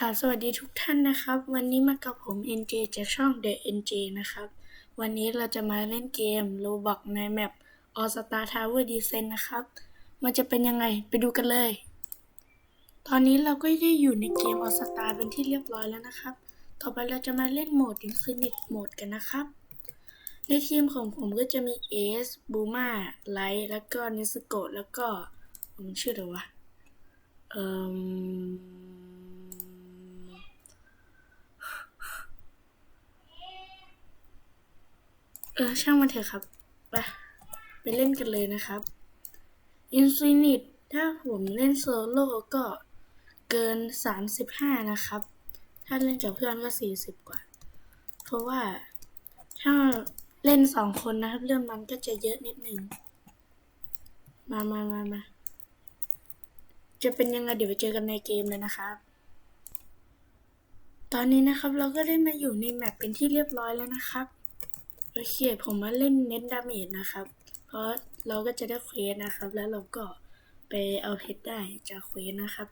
ค่ะ สวัสดีทุกท่านนะครับ วันนี้มากับผม NJ จากช่อง The NJ นะครับ วันนี้เราจะมาเล่นเกม Roblox ในแมป All Star Tower Descent นะครับ มันจะเป็นยังไงไปดูกันเลย ตอนนี้เราก็ได้อยู่ในเกม All Star เป็นที่เรียบร้อยแล้วนะครับ ต่อไปเราจะมาเล่นโหมด Infinite Mode กันนะครับ ในทีมของผมก็จะมี Ace Buma Light แล้วก็ Nezuko แล้วก็ผมชื่ออะไรวะเอ่อ เออ ช่างมันเถอะครับ ไปไปเล่นกันเลยนะครับ Infinite ถ้าผมเล่นโซโล่ก็เกิน 35 นะครับ ถ้าเล่นกับเพื่อนก็ 40 กว่า เพราะว่าถ้าเล่นสองคนนะครับ เรื่องมันก็จะเยอะนิดหนึ่ง มามามามา จะเป็นยังไงเดี๋ยวไปเจอกันในเกมเลยนะครับ ตอนนี้นะครับเราก็ได้มาอยู่ในแมปเป็นที่เรียบร้อยแล้วนะครับ โอเคผมมาเล่นเน้นดาเมจนะครับ เพราะเราก็จะได้เควสนะครับ แล้วเราก็ไปเอาเพชรได้จากเควสนะครับ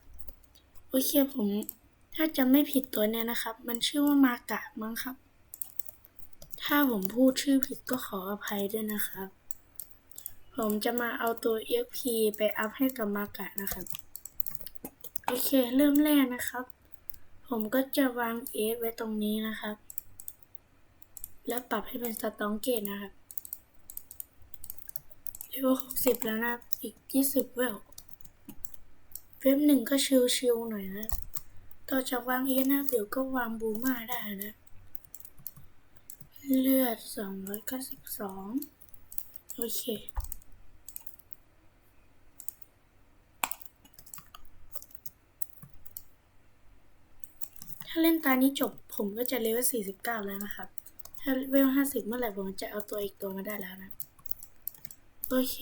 โอเคผมถ้าจะไม่ผิดตัวเนี่ยนะครับ มันชื่อว่ามากะมั้งครับ ถ้าผมพูดชื่อผิดก็ขออภัยด้วยนะครับ ผมจะมาเอาตัว EXP ไปอัพให้กับมากะนะครับ โอเคเริ่มแรกนะครับ ผมก็จะวางเอไว้ตรงนี้นะครับ แล้วปรับให้เป็นสตองเกตนะครับเลเวลหกสิบแล้วนะ อีกยี่สิบเวลเว็บหนึ่งก็ชิวๆหน่อยนะ ต่อจากวางเอสนะเดี๋ยวก็วางบูมาได้นะ เลือดสองร้อยเก้าสิบสองโอเคถ้าเล่นตานี้จบผมก็จะเลเวล49 แล้วนะครับ ถ้าเลเวล50เมื่อไหร่ผมจะเอาตัวอีกตัวมาได้แล้วนะ โอเค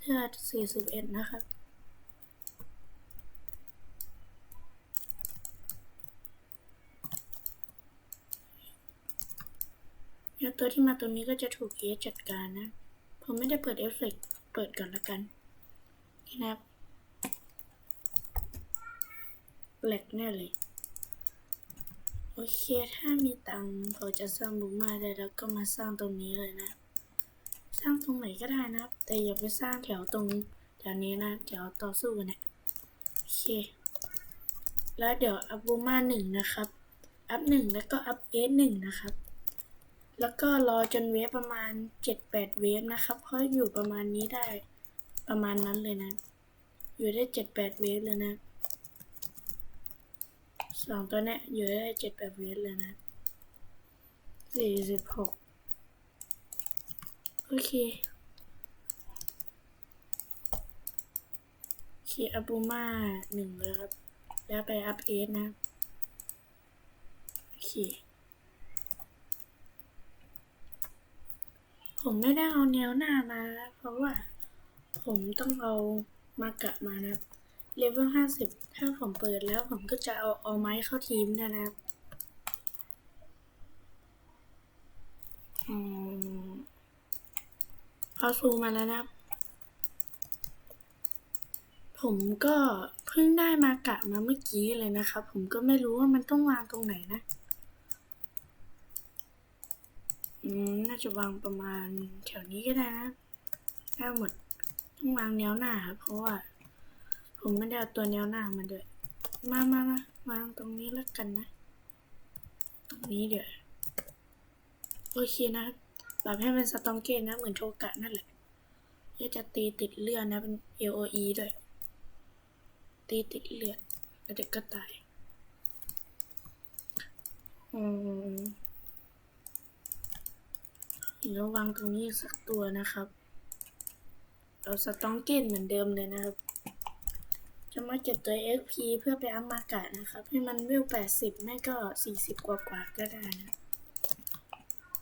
เลือด41นะครับแล้วตัวที่มาตรงนี้ก็จะถูกเอจัดการนะ ผมไม่ได้เปิดเอฟเฟกเปิดก่อนละกัน นี่นะครับแหลกแน่เลย โอเค ถ้ามีตังค์พอจะสร้างบูมาได้แล้วก็มาสร้างตรงนี้เลยนะ สร้างตรงไหนก็ได้นะ แต่อย่าไปสร้างแถวตรงแถวนี้นะแถวต่อสู้กันเนี่ยโอเค แล้วเดี๋ยวอัพบูมาหนึ่งนะครับ อัพหนึ่งแล้วก็อัพเอสหนึ่งนะครับ แล้วก็รอจนเวฟประมาณเจ็ดแปดเวฟนะครับเพราะอยู่ประมาณนี้ได้ประมาณนั้นเลยนะ อยู่ได้เจ็ดแปดเวฟเลยนะ สองตัวเนี้ยอยู่ได้เจ็ดแปดวิเลยนะสี่สิบหกโอเคโอเคอับูมาหนึ่งเลยครับ แล้วไปอัพเอสนะโอเคผมไม่ได้เอาแนวหน้ามา เพราะว่าผมต้องเอามากะมานะครับ เลเวลห้าสิบถ้าผมเปิดแล้วผมก็จะเอาเอาไม้เข้าทีมนะนะครับอืมเอซูมาแล้วนะครับผมก็เพิ่งได้มากะมาเมื่อกี้เลยนะครับ ผมก็ไม่รู้ว่ามันต้องวางตรงไหนนะ อืม น่าจะวางประมาณแถวนี้ก็ได้นะ ได้หมด ต้องวางแนวหน้าครับเพราะว่า ผมไม่ได้เอาตัวแนวหน้ามาด้วย มามามา วางตรงนี้แล้วกันนะ ตรงนี้เดี๋ยว โอเคนะครับปรับให้เป็นสตองเกตนะ เหมือนโชกะนั่นแหละก็จะตีติดเลือดนะเป็น LOE ด้วย ตีติดเลือดแล้วเด็กก็ตาย อืมแล้ววางตรงนี้สักตัวนะครับเอาสตองเกตเหมือนเดิมเลยนะครับ จะมาเก็บตัว XP เพื่อไปอัพมากะนะครับ ให้มันวิว80 ไม่ก็ 40 กว่ากว่าก็ได้นะ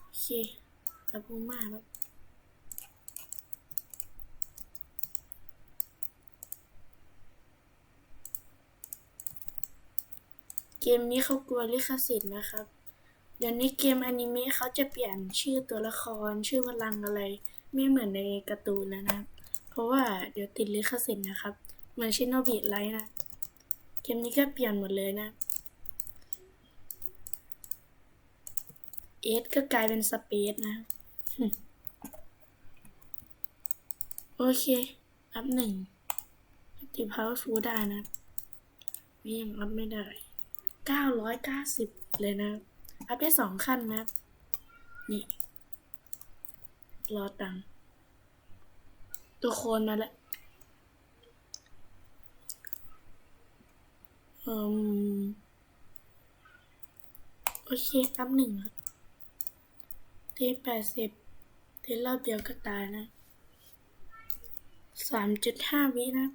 โอเคอัพบูมาครับเกมนี้เขากลัวลิขสิทธิ์นะครับ เดี๋ยวนี้เกมอนิเมะเขาจะเปลี่ยนชื่อตัวละคร ชื่อพลังอะไร ไม่เหมือนในการ์ตูนแล้วนะ เพราะว่าเดี๋ยวติดลิขสิทธิ์นะครับ เหมือนชินโนบิไลท์นะเกมนี้ก็เปลี่ยนหมดเลยนะเอสก็กลายเป็นสเปซนะโอเค อัพหนึ่งติพาวเวอร์ฟูได้นะนี่ยังอัพไม่ได้เก้าร้อยเก้าสิบเลยนะ อัพได้สองขั้นนะ นี่ รอตังตัวโคนมาแล้ว อืมโอเคอัพหนึ่งครับเทแปดสิบเทรอบเดียวก็ตายนะสามจุดห้าวินะ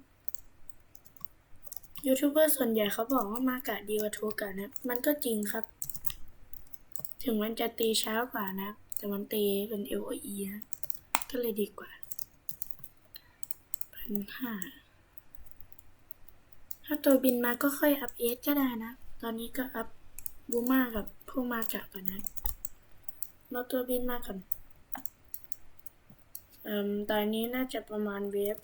ยูทูบเบอร์ส่วนใหญ่เขาบอกว่ามากะดีกว่าโทกะนะ มันก็จริงครับ ถึงมันจะตีช้ากว่านะ แต่มันตีเป็น LOE นะ ก็เลยดีกว่าพันห้า ตัวบินมาก็ค่อยอัพเอสก็ได้นะ ตอนนี้ก็อัพบูมากับพวกมากะก่อนนะเราตัวบินมาก่อนเอ่มตอนนี้น่าจะประมาณเวฟ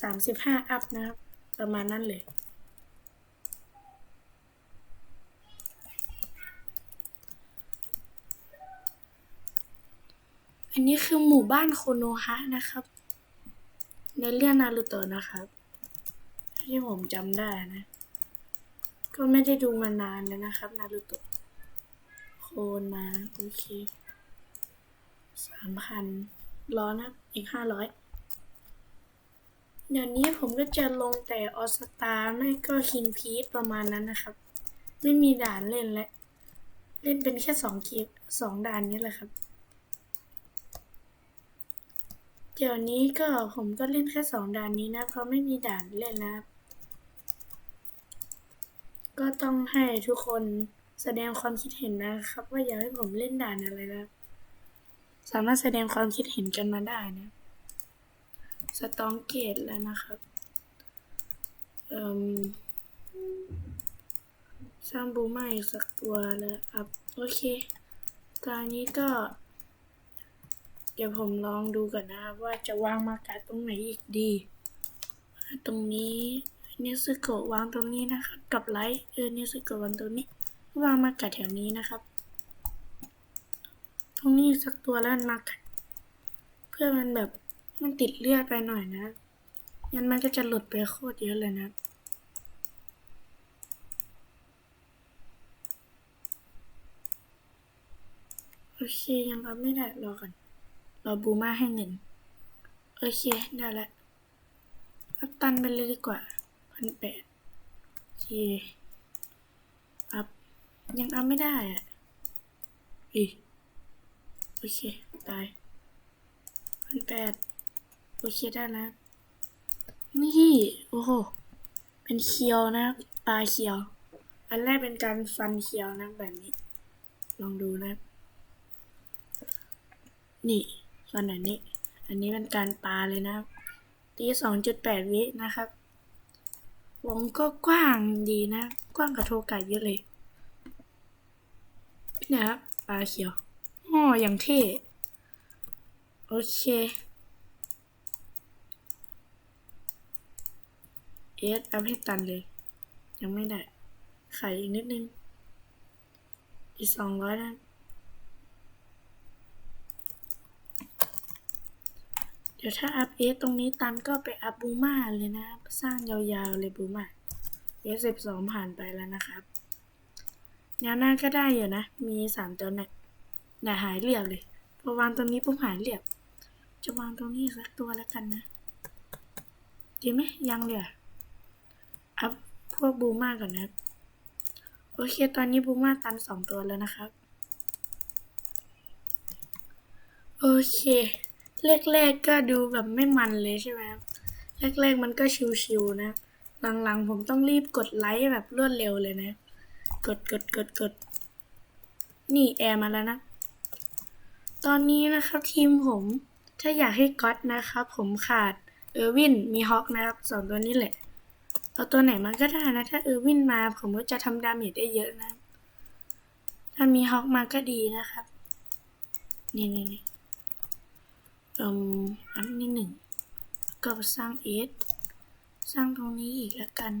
สามสิบห้าอัพนะครับ ประมาณนั้นเลยอันนี้คือหมู่บ้านโคโนฮะนะครับ ในเรื่องนารูโตะนะครับ ที่ผมจำได้นะ ก็ไม่ได้ดูมานานแล้วนะครับ นารูโตะ โคนมาโอเคสามพันรอนะ อีกห้าร้อยเดี๋ยวนี้ผมก็จะลงแต่ออสตาไม่ก็คิงพีทประมาณนั้นนะครับ ไม่มีด่านเล่นและเล่นเป็นแค่สองคลิปสองด่านนี้แหละครับ เดี๋ยวนี้ก็ผมก็เล่นแค่สองด่านนี้นะ เพราะไม่มีด่านเล่นนะครับ ก็ต้องให้ทุกคนแสดงความคิดเห็นนะครับ ว่าอยากให้ผมเล่นด่านอะไรนะสามารถแสดงความคิดเห็นกันมาได้นะ สตองเกตแล้วนะครับเอ่มสร้างบูมาอีกสักตัวแล้วครับโอเคตอนนี้ก็ เดี๋ยวผมลองดูก่อนนะครับว่าจะวางมากาตรงไหนอีกดี ตรงนี้ เนซึโกะวางตรงนี้นะครับ กับไลท์เออเนซึโกะวางตรงนี้วางมากาแถวนี้นะครับ ตรงนี้สักตัวแล้วมากาเพื่อมันแบบมันติดเลือดไปหน่อยนะงั้นมันก็จะหลุดไปโคตรเยอะเลยนะโอเคยังรับไม่ได้รอก่อนรอบูมาให้เงิน โอเค ได้ละอัพตันไปเลยดีกว่า พันแปดโอเคอัพ ยังอัพไม่ได้อะอีโอเค ตายพันแปดโอเคได้แล้วนี่ โอ้โห เป็นเคียวนะปลาเคียว อันแรกเป็นการฟันเคียวนะแบบนี้ ลองดูนะ นี่ฟันอันนี้ อันนี้เป็นการปลาเลยนะตีสองจุดแปดวินะครับ วงก็กว้างดีนะ กว้างกับโทกะเยอะเลยเนี่ยครับปลาเขียวอ๋ออย่างเท่ โอเค เอสเอัพให้ตันเลย ยังไม่ได้ ขายอีกนิดนึง อีกสองร้อยนะ ดี๋ยวถ้าอัพเอสตรงนี้ตันก็ไปอัพบูมาเลยนะ สร้างยาวๆเลยบูมาเอสสิบสองผ่านไปแล้วนะครับ แนวหน้าก็ได้อยู่นะ มีสามตัวเนี่ยแต่หายเรียบเลย พอวางตรงนี้ปุ๊บหายเรียบ จะวางตรงนี้สักตัวแล้วกันนะ ดีไหมยังเดี๋ยวอัพพวกบูมาก่อนนะครับ โอเค ตอนนี้บูมาตันสองตัวแล้วนะครับ โอเค แรกๆก็ดูแบบไม่มันเลยใช่ไหมครับแรกๆมันก็ชิวๆนะ หลังๆผมต้องรีบกดไลค์แบบรวดเร็วเลยนะ กดกดกดกดนี่แอร์มาแล้วนะ ตอนนี้นะครับทีมผม ถ้าอยากให้ก๊อตนะครับผมขาดเออร์วินมีฮอกนะครับสองตัวนี้แหละ เอาตัวไหนมาก็ได้นะ ถ้าเออร์วินมาผมก็จะทำดาเมจได้เยอะนะ ถ้ามีฮอกมาก็ดีนะครับ นี่นี่นี่ เอ่มอันนี้หนึ่งแล้วก็สร้างเอสสร้างตรงนี้อีกแล้วกัน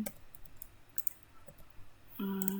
อืม